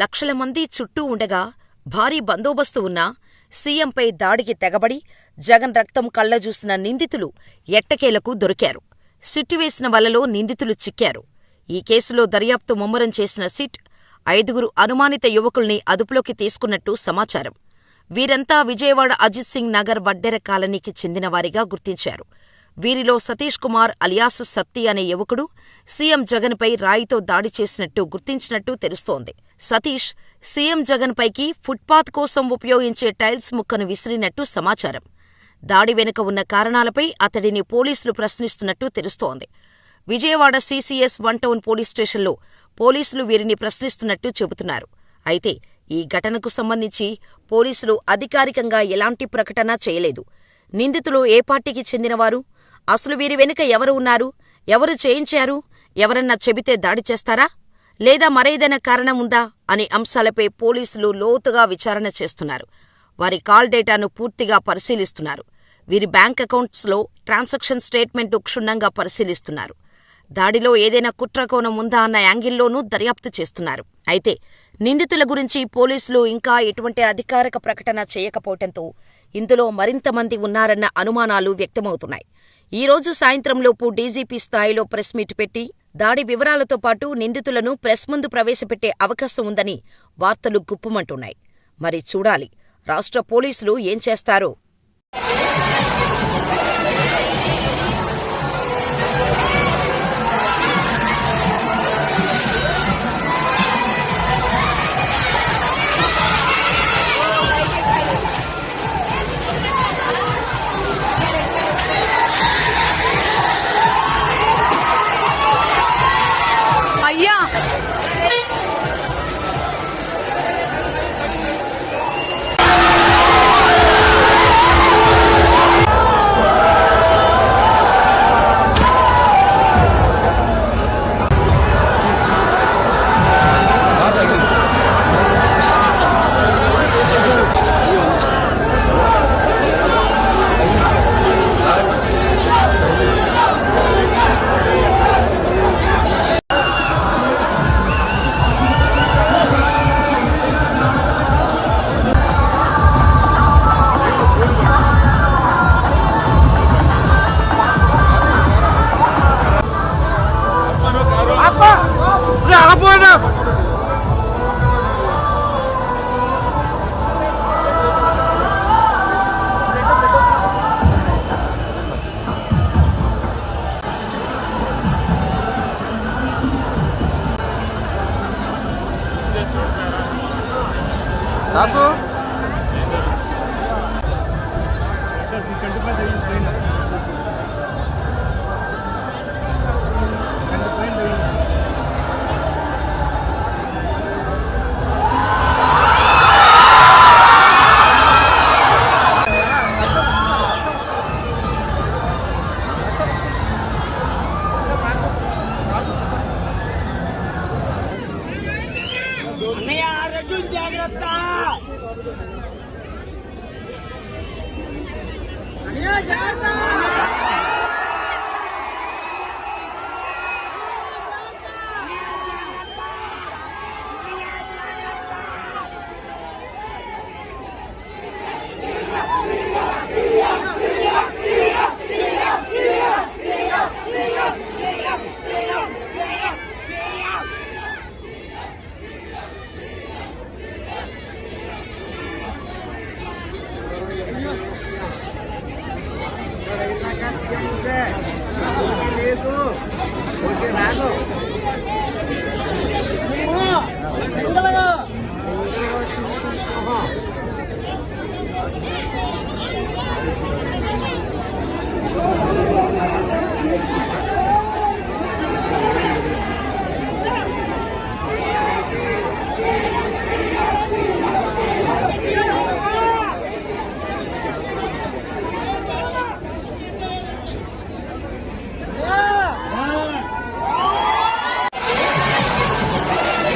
లక్షల మంది చుట్టూ ఉండగా భారీ బందోబస్తు ఉన్నా సీఎంపై దాడికి తెగబడి జగన్ రక్తం కళ్ళజూసిన నిందితులు ఎట్టకేలకు దొరికారు. సిట్టు వేసిన వలలో నిందితులు చిక్కారు. ఈ కేసులో దర్యాప్తు ముమ్మరం చేసిన సిట్ ఐదుగురు అనుమానిత యువకుల్ని అదుపులోకి తీసుకున్నట్టు సమాచారం. వీరంతా విజయవాడ అజిత్ సింగ్ నగర్ వడ్డెర కాలనీకి చెందినవారిగా గుర్తించారు. వీరిలో సతీష్ కుమార్ అలియాస్ సత్తి అనే యువకుడు సీఎం జగన్పై రాయితో దాడి చేసినట్టు గుర్తించినట్టు తెలుస్తోంది. సతీష్ సీఎం జగన్ పైకి ఫుట్పాత్ కోసం ఉపయోగించే టైల్స్ ముక్కను విసిరినట్టు సమాచారం. దాడి వెనుక ఉన్న కారణాలపై అతడిని పోలీసులు ప్రశ్నిస్తున్నట్టు తెలుస్తోంది. Vijayawada CCS one town police స్టేషన్లో పోలీసులు వీరిని ప్రశ్నిస్తున్నట్టు చెబుతున్నారు. అయితే ఈ ఘటనకు సంబంధించి పోలీసులు అధికారికంగా ఎలాంటి ప్రకటన చేయలేదు. నిందితులు ఏ పార్టీకి చెందినవారు? అసలు వీరి వెనుక ఎవరు ఉన్నారు? ఎవరు చేయించారు? ఎవరన్నా చెబితే దాడి చేస్తారా? లేదా మరేదైనా కారణం ఉందా? అనే అంశాలపై పోలీసులు లోతుగా విచారణ చేస్తున్నారు. వారి కాల్ డేటాను పూర్తిగా పరిశీలిస్తున్నారు. వీరి బ్యాంక్ అకౌంట్స్లో ట్రాన్సాక్షన్ స్టేట్మెంటు క్షుణ్ణంగా పరిశీలిస్తున్నారు. దాడిలో ఏదైనా కుట్రకోణం ఉందా అన్న యాంగిల్లోనూ దర్యాప్తు చేస్తున్నారు. అయితే నిందితుల గురించి పోలీసులు ఇంకా ఎటువంటి అధికారిక ప్రకటన చేయకపోవటంతో ఇందులో మరింత మంది ఉన్నారన్న అనుమానాలు వ్యక్తమవుతున్నాయి. ఈ రోజు సాయంత్రంలోపు డీజీపీ స్థాయిలో ప్రెస్ మీట్ పెట్టి దాడి వివరాలతో పాటు నిందితులను ప్రెస్ ముందు ప్రవేశపెట్టే అవకాశం ఉందని వార్తలు గుప్పుమంటున్నాయి. మరి చూడాలి రాష్ట్ర పోలీసులు ఏం చేస్తారో! దాసు రాదు